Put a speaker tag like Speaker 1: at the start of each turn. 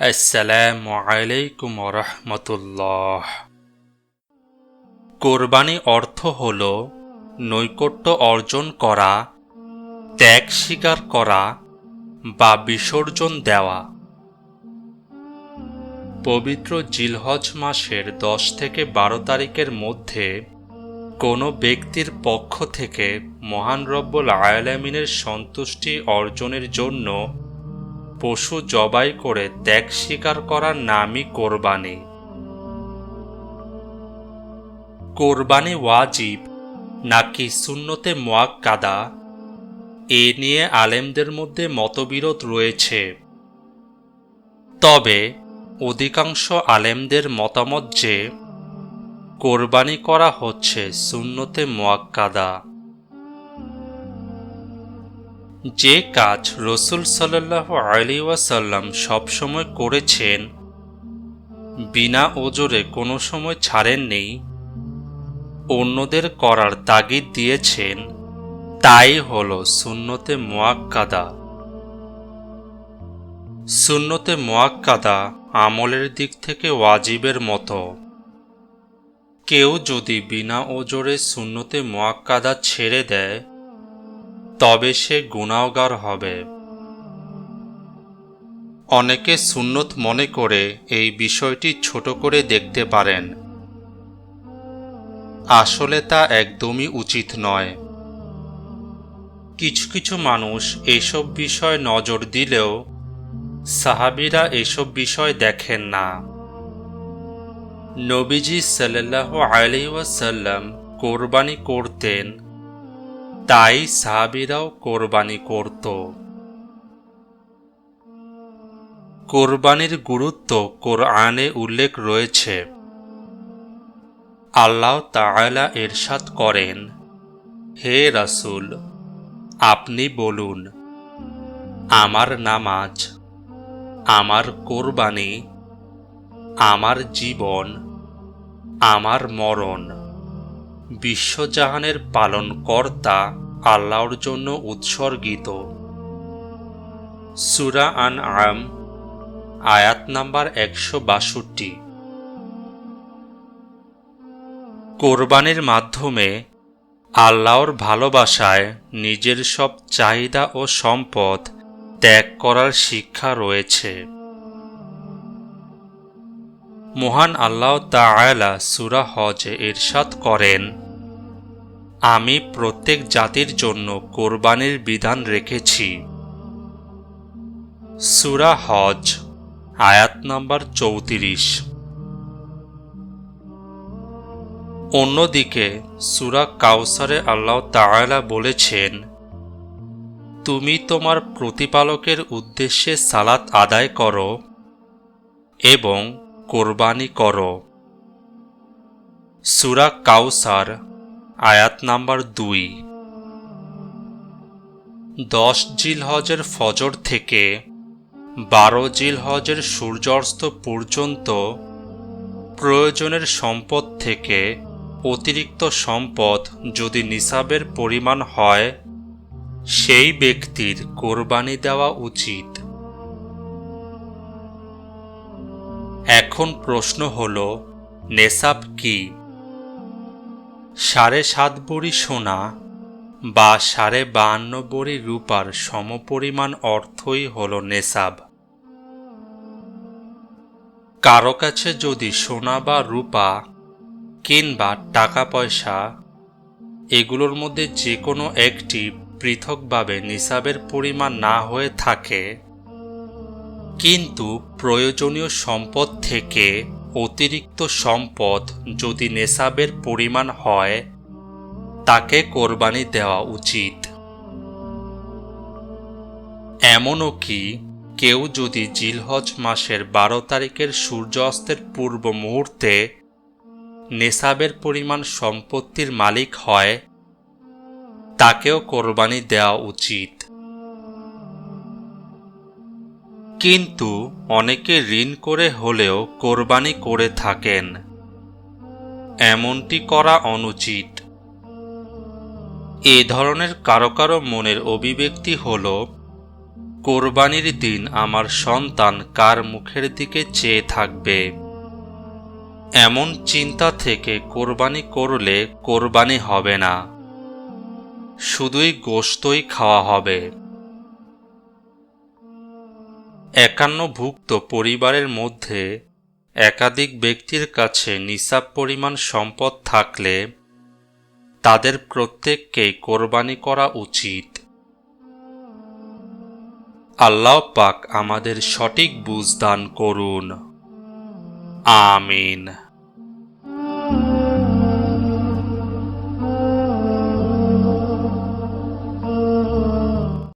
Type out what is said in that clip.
Speaker 1: আসসালামু আলাইকুম রহমতুল্লাহ কোরবানি অর্থ হল নৈকট্য অর্জন করা, ত্যাগ স্বীকার করা বা বিসর্জন দেওয়া। পবিত্র জিলহজ মাসের দশ থেকে বারো তারিখের মধ্যে কোনো ব্যক্তির পক্ষ থেকে মহান রব্বুল আয়ালামিনের সন্তুষ্টি অর্জনের জন্য পশু জবাই করে ত্যাগ স্বীকার করার নামই কোরবানি। কোরবানি ওয়াজিব, নাকি সুন্নতে মোয়াক্কাদা? এ নিয়ে আলেমদের মধ্যে মতবিরোধ রয়েছে। তবে, অধিকাংশ আলেমদের মতামত যে, কোরবানি করা হচ্ছে সুন্নতে মোয়াক্কাদা। যে কাজ রসুল সাল্লাহ আলী ওয়াসাল্লাম সবসময় করেছেন, বিনা ওজরে কোনো সময় ছাড়েননি, অন্যদের করার তাগিদ দিয়েছেন, তাই হল সুন্নতে মোয়াক্কাদা। সুন্নতে মোয়াক্কাদা আমলের দিক থেকে ওয়াজিবের মতো। কেউ যদি বিনা ওজরে সুন্নতে মোয়াক্কাদা ছেড়ে দেয় তবে সে গুণাওগার হবে। অনেকে সুন্নত মনে করে এই বিষয়টি ছোট করে দেখতে পারেন। আসলে তা একদমই উচিত নয়। কিছু কিছু মানুষ এসব বিষয় নজর দিলেও সাহাবিরা এসব বিষয় দেখেন না। নবীজি সাল্লাহ আলি ওয়াসাল্লাম কোরবানি করতেন তাই সাহাবিরাও কোরবানি করত। কোরবানির গুরুত্ব কোরআনে উল্লেখ রয়েছে। আল্লাহ তাআলা এরশাদ করেন, হে রাসূল, আপনি বলুন, আমার নামাজ, আমার কোরবানি, আমার জীবন, আমার মরণ বিশ্বজাহানের পালন কর্তা আল্লাহর জন্য উৎসর্গিত। সুরা আন আম আয়াত নাম্বার একশো বাষট্টি। কোরবানির মাধ্যমে আল্লাহর ভালোবাসায় নিজের সব চাহিদা ও সম্পদ ত্যাগ করার শিক্ষা রয়েছে। মহান আল্লাহ তাআলা সুরা হজে ইরশাদ করেন, আমি প্রত্যেক জাতির জন্য কোরবানির বিধান রেখেছি। সুরা হজ, আয়াত নম্বর চৌত্রিশ। অন্যদিকে সুরা কাউসারে আল্লাহ তাআলা বলেছেন, তুমি তোমার প্রতিপালকের উদ্দেশ্যে সালাত আদায় করো এবং কোরবানি করো। সুরা কাউসার, আয়াত নাম্বার দুই। দশ জিল হজের ফজর থেকে বারো জিল হজের সূর্যাস্ত পর্যন্ত প্রয়োজনের সম্পদ থেকে অতিরিক্ত সম্পদ যদি নিসাবের পরিমাণ হয়, সেই ব্যক্তির কোরবানি দেওয়া উচিত। এখন প্রশ্ন হল নেসাব কি? সাড়ে সাত বড়ি সোনা বা সাড়ে বাহান্ন বড়ি রূপার সমপরিমাণ অর্থই হল নেসাব কারও কাছে যদি সোনা বা রূপা কিংবা টাকা পয়সা, এগুলোর মধ্যে যে কোনো একটি পৃথকভাবে নিসাবের পরিমাণ না হয়ে থাকে কিন্তু প্রয়োজনীয় সম্পদ থেকে অতিরিক্ত সম্পদ যদি নেশাবের পরিমাণ হয়, তাকে কোরবানি দেওয়া উচিত। এমনও কি, কেউ যদি জিলহজ মাসের বারো তারিখের সূর্যাস্তের পূর্ব মুহূর্তে নেশাবের পরিমাণ সম্পত্তির মালিক হয়, তাকেও কোরবানি দেওয়া উচিত। কিন্তু অনেকে ঋণ করে হলেও কোরবানি করে থাকেন। এমনটি করা অনুচিত। এ ধরনের কারও কারও মনের অভিব্যক্তি হল, কোরবানির দিন আমার সন্তান কার মুখের দিকে চেয়ে থাকবে? এমন চিন্তা থেকে কোরবানি করলে কোরবানি হবে না। শুধুই গোস্তই খাওয়া হবে। একান্নভুক্ত পরিবারের মধ্যে একাধিক ব্যক্তির কাছে নিসাব পরিমাণ সম্পদ থাকলে তাদের প্রত্যেককেই কোরবানি করা উচিত। আল্লাহ পাক আমাদের সঠিক বুঝদান করুন। আমিন।